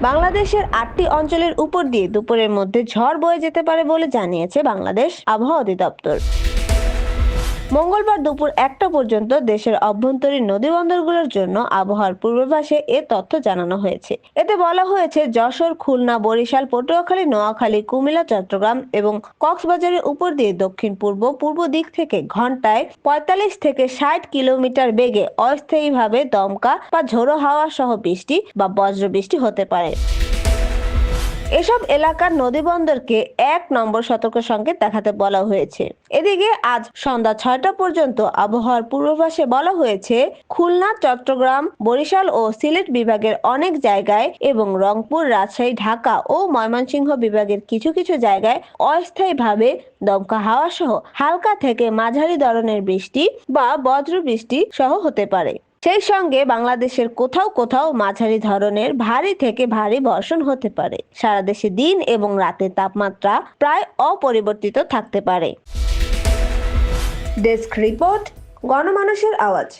বাংলাদেশের আটটি অঞ্চলের উপর দিয়ে দুপুরের মধ্যে ঝড় বয়ে যেতে পারে বলে জানিয়েছে বাংলাদেশ আবহাওয়া অধিদপ্তর। মঙ্গলবার দুপুর একটা পর্যন্ত দেশের অভ্যন্তরীণ নদীবন্দরগুলোর জন্য আবহাওয়ার পূর্বাভাসে এ তথ্য জানানো হয়েছে। এতে বলা হয়েছে, যশোর, খুলনা, বরিশাল, পটুয়াখালী, নোয়াখালী, কুমিল্লা, চট্টগ্রাম এবং কক্সবাজারের উপর দিয়ে দক্ষিণ পূর্ব পূর্ব দিক থেকে ঘন্টায় পঁয়তাল্লিশ থেকে ষাট কিলোমিটার বেগে অস্থায়ীভাবে দমকা বা ঝোড়ো হাওয়া সহ বৃষ্টি বা বজ্র বৃষ্টি হতে পারে। এসব এলাকার নদীবন্দরকে এক নম্বর সতর্ক সংকেত দেখাতে বলা হয়েছে। এদিকে আজ সন্ধ্যা ছয়টা পর্যন্ত আবহাওয়ার পূর্বাভাসে বলা হয়েছে, খুলনা, চট্টগ্রাম, বরিশাল ও সিলেট বিভাগের অনেক জায়গায় এবং রংপুর, রাজশাহী, ঢাকা ও ময়মনসিংহ বিভাগের কিছু কিছু জায়গায় অস্থায়ীভাবে দমকা হাওয়া সহ হালকা থেকে মাঝারি ধরনের বৃষ্টি বা বজ্র বৃষ্টি সহ হতে পারে। সেই সঙ্গে বাংলাদেশের কোথাও কোথাও মাঝারি ধরনের ভারী থেকে ভারী বর্ষণ হতে পারে। সারা দেশে দিন এবং রাতের তাপমাত্রা প্রায় অপরিবর্তিত থাকতে পারে। ডেস্ক রিপোর্ট, গণমানুষের আওয়াজ।